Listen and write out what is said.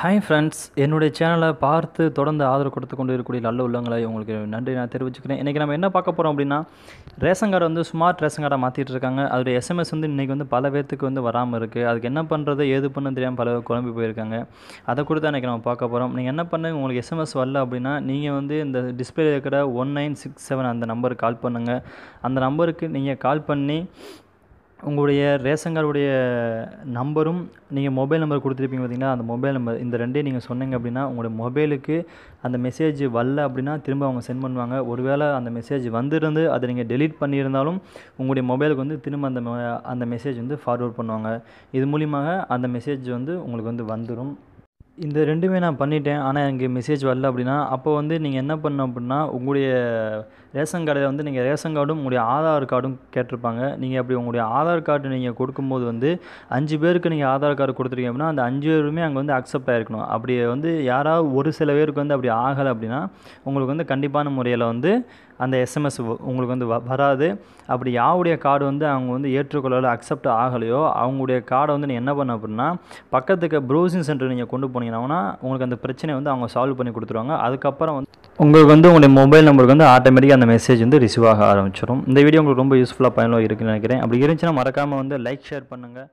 Hi friends என்னுடைய சேனலை பார்த்து தொடர்ந்து ஆதரவு கொடுத்து கொண்டு இருக்கக்கூடிய நல்ல உள்ளங்களை உங்களுக்கு நன்றி நான் தெரிவிச்சுக்கிறேன். இன்றைக்கி நம்ம என்ன பார்க்க போகிறோம் அப்படின்னா ரேஷன் கார்டு வந்து ஸ்மார்ட் ரேஷன் கார்டை மாற்றிட்டு இருக்காங்க. அதோடைய எஸ்எம்எஸ் வந்து இன்றைக்கி வந்து பல பேர்த்துக்கு வந்து வராமல் இருக்குது அதுக்கு என்ன பண்ணுறது ஏது பண்ணு தெரியாமல் பல குழம்பு குழம்பி போயிருக்காங்க. அதை கொடுத்து தான் இன்றைக்கி நம்ம பார்க்க போகிறோம் நீங்கள் என்ன பண்ணுங்க உங்களுக்கு எஸ்எம்எஸ் வரல அப்படின்னா நீங்கள் வந்து இந்த டிஸ்பிளே இருக்கிற ஒன் நைன் சிக்ஸ் செவன் அந்த நம்பருக்கு கால் பண்ணுங்கள் அந்த நம்பருக்கு நீங்கள் கால் பண்ணி உங்களுடைய ரேஷன் கார்டுடைய நம்பரும் நீங்கள் மொபைல் நம்பர் கொடுத்துருப்பீங்க பார்த்தீங்கன்னா அந்த மொபைல் நம்பர் இந்த ரெண்டையும் நீங்கள் சொன்னீங்க அப்படின்னா உங்களுடைய மொபைலுக்கு அந்த மெசேஜ் வரல அப்படின்னா திரும்ப அவங்க சென்ட் பண்ணுவாங்க. ஒருவேளை அந்த மெசேஜ் வந்திருந்து அதை நீங்கள் டெலீட் பண்ணியிருந்தாலும் உங்களுடைய மொபைலுக்கு வந்து திரும்ப அந்த அந்த மெசேஜ் வந்து ஃபார்வர்ட் பண்ணுவாங்க. இது மூலிமாக அந்த மெசேஜ் வந்து உங்களுக்கு வந்து வந்துடும் இந்த ரெண்டுமே நான் பண்ணிட்டேன் ஆனால் எனக்கு மெசேஜ் வரல அப்படின்னா அப்போ வந்து நீங்கள் என்ன பண்ணணும் அப்படின்னா உங்களுடைய ரேஷன் கார்டில் வந்து நீங்கள் ரேஷன் கார்டும் உங்களுடைய ஆதார் கார்டும் கேட்டிருப்பாங்க. நீங்கள் அப்படி உங்களுடைய ஆதார் கார்டு நீங்கள் கொடுக்கும்போது வந்து அஞ்சு பேருக்கு நீங்கள் ஆதார் கார்டு கொடுத்துருக்கீங்க அப்படின்னா அந்த அஞ்சு பேருமே அங்கே வந்து அக்செப்ட் ஆகிருக்கணும் அப்படி வந்து யாராவது ஒரு சில பேருக்கு வந்து அப்படி ஆகலை அப்படின்னா உங்களுக்கு வந்து கண்டிப்பான முறையில் வந்து அந்த எஸ்எம்எஸ் உங்களுக்கு வந்து வ- வராது. அப்படி யாருடைய கார்டு வந்து அவங்க வந்து ஏற்றுக்கொள்ளலை அக்செப்ட் ஆகலையோ அவங்களுடைய கார்டை வந்து நீங்கள் என்ன பண்ண அப்படின்னா பக்கத்துக்கு ப்ரௌசிங் சென்டர் நீங்கள் கொண்டு போனீங்கன்னா உங்களுக்கு அந்த பிரச்சனை வந்து அவங்க சால்வ் பண்ணி கொடுத்துருவாங்க. அதுக்கப்புறம் வந்து உங்களுக்கு வந்து உங்களுடைய மொபைல் நம்பருக்கு வந்து ஆட்டோமேட்டிக்காக அந்த மெசேஜ் வந்து ரிசீவ் ஆக ஆரம்பிச்சிடும் இந்த வீடியோ உங்களுக்கு ரொம்ப யூஸ்ஃபுல்லாக பயனுள்ள இருக்குன்னு நினைக்கிறேன். அப்படி இருந்துச்சுன்னா மறக்காமல் வந்து லைக் ஷேர் பண்ணுங்கள்